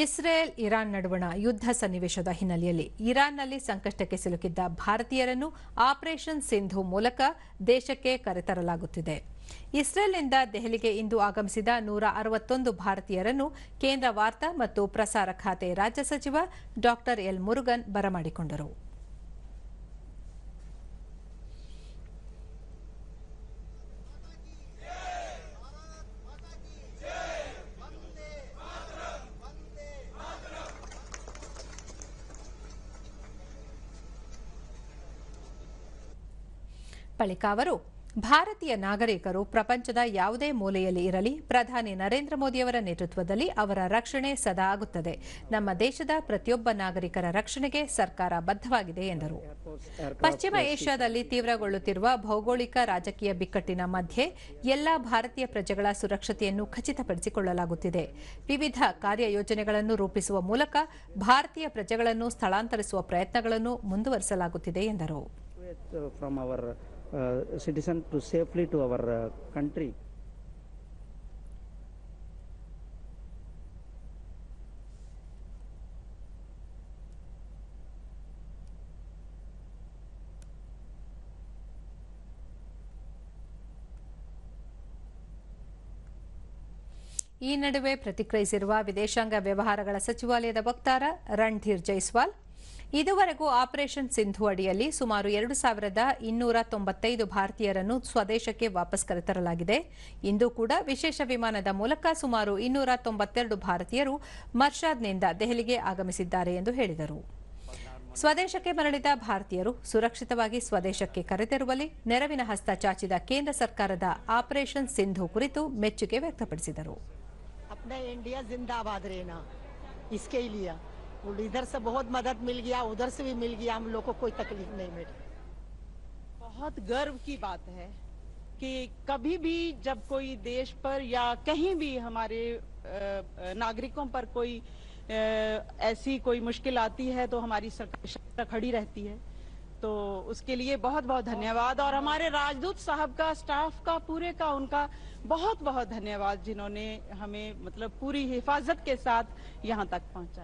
Israel Iran ನಡುವಣ ಯುದ್ಧ ಸನ್ನಿವೇಶದ ಹಿನ್ನೆಲೆಯಲ್ಲಿ ಇರಾನ್ನಲ್ಲಿ ಸಂಕಷ್ಟಕ್ಕೆ ಸಿಲುಕಿದ್ದ ಭಾರತೀಯರನ್ನು ಆಪರೇಷನ್ ಸಿಂಧು ಮೂಲಕ ದೇಶಕ್ಕೆ ಕರೆತರಲಾಗುತ್ತಿದೆ. ಇಸ್ರೇಲ್ನಿಂದ ದೆಹಲಿಗೆ ಇಂದು ಆಗಮಿಸಿದ ನೂರ ಅರವತ್ತೊಂದು ಭಾರತೀಯರನ್ನು ಕೇಂದ್ರ ವಾರ್ತಾ ಮತ್ತು ಪ್ರಸಾರ ಖಾತೆ ರಾಜ್ಯ ಸಚಿವ ಡಾ ಎಲ್ ಮುರುಗನ್ ಬರಮಾಡಿಕೊಂಡರು. ಬಳಿಕ ಅವರು, ಭಾರತೀಯ ನಾಗರಿಕರು ಪ್ರಪಂಚದ ಯಾವುದೇ ಮೂಲೆಯಲ್ಲಿ ಇರಲಿ, ಪ್ರಧಾನಿ ನರೇಂದ್ರ ಮೋದಿಯವರ ನೇತೃತ್ವದಲ್ಲಿ ಅವರ ರಕ್ಷಣೆ ಸದಾ ಆಗುತ್ತದೆ. ನಮ್ಮ ದೇಶದ ಪ್ರತಿಯೊಬ್ಬ ನಾಗರಿಕರ ರಕ್ಷಣೆಗೆ ಸರ್ಕಾರ ಬದ್ಧವಾಗಿದೆ, ಎಂದರು. ಪಶ್ಚಿಮ ಏಷ್ಯಾದಲ್ಲಿ ತೀವ್ರಗೊಳ್ಳುತ್ತಿರುವ ಭೌಗೋಳಿಕ ರಾಜಕೀಯ ಬಿಕ್ಕಟ್ಟಿನ ಮಧ್ಯೆ ಎಲ್ಲಾ ಭಾರತೀಯ ಪ್ರಜೆಗಳ ಸುರಕ್ಷತೆಯನ್ನು ಖಚಿತಪಡಿಸಿಕೊಳ್ಳಲಾಗುತ್ತಿದೆ. ವಿವಿಧ ಕಾರ್ಯಯೋಜನೆಗಳನ್ನು ರೂಪಿಸುವ ಮೂಲಕ ಭಾರತೀಯ ಪ್ರಜೆಗಳನ್ನು ಸ್ಥಳಾಂತರಿಸುವ ಪ್ರಯತ್ನಗಳನ್ನು ಮುಂದುವರಿಸಲಾಗುತ್ತಿದೆ, ಎಂದರು. Uh, citizen to safely to our uh, country. ಈ ನಡುವೆ ಪ್ರತಿಕ್ರಿಯಿಸಿರುವ ವಿದೇಶಾಂಗ ವ್ಯವಹಾರಗಳ ಸಚಿವಾಲಯದ ವಕ್ತಾರ ರಣಧೀರ್ ಜೈಸ್ವಾಲ್ ಇದುವರೆಗೂ ಆಪರೇಷನ್ ಸಿಂಧು ಅಡಿಯಲ್ಲಿ ಸುಮಾರು ಎರಡು ಸಾವಿರದ ಇನ್ನೂರ ತೊಂಬತ್ತೈದು ಭಾರತೀಯರನ್ನು ಸ್ವದೇಶಕ್ಕೆ ವಾಪಸ್ ಕರೆತರಲಾಗಿದೆ. ಇಂದು ಕೂಡ ವಿಶೇಷ ವಿಮಾನದ ಮೂಲಕ ಸುಮಾರು ಇನ್ನೂರ ತೊಂಬತ್ತೆರಡು ಭಾರತೀಯರು ಮರ್ಷಾದ್ನಿಂದ ದೆಹಲಿಗೆ ಆಗಮಿಸಿದ್ದಾರೆ ಎಂದು ಹೇಳಿದರು. ಸ್ವದೇಶಕ್ಕೆ ಮರಳಿದ ಭಾರತೀಯರು ಸುರಕ್ಷಿತವಾಗಿ ಸ್ವದೇಶಕ್ಕೆ ಕರೆತರುವಲ್ಲಿ ನೆರವಿನ ಹಸ್ತ ಚಾಚಿದ ಕೇಂದ್ರ ಸರ್ಕಾರದ ಆಪರೇಷನ್ ಸಿಂಧು ಕುರಿತು ಮೆಚ್ಚುಗೆ ವ್ಯಕ್ತಪಡಿಸಿದರು. और इधर से बहुत मदद मिल गया, उधर से भी मिल गया, हम लोग को कोई तकलीफ़ नहीं मिली। बहुत गर्व की बात है कि कभी भी जब कोई देश पर या कहीं भी हमारे नागरिकों पर कोई ऐसी कोई मुश्किल आती है तो हमारी सरकार खड़ी रहती है। तो उसके लिए बहुत बहुत धन्यवाद। और हमारे राजदूत साहब का, स्टाफ का, पूरे का उनका बहुत बहुत धन्यवाद, जिन्होंने हमें मतलब पूरी हिफाजत के साथ यहाँ तक पहुँचाया।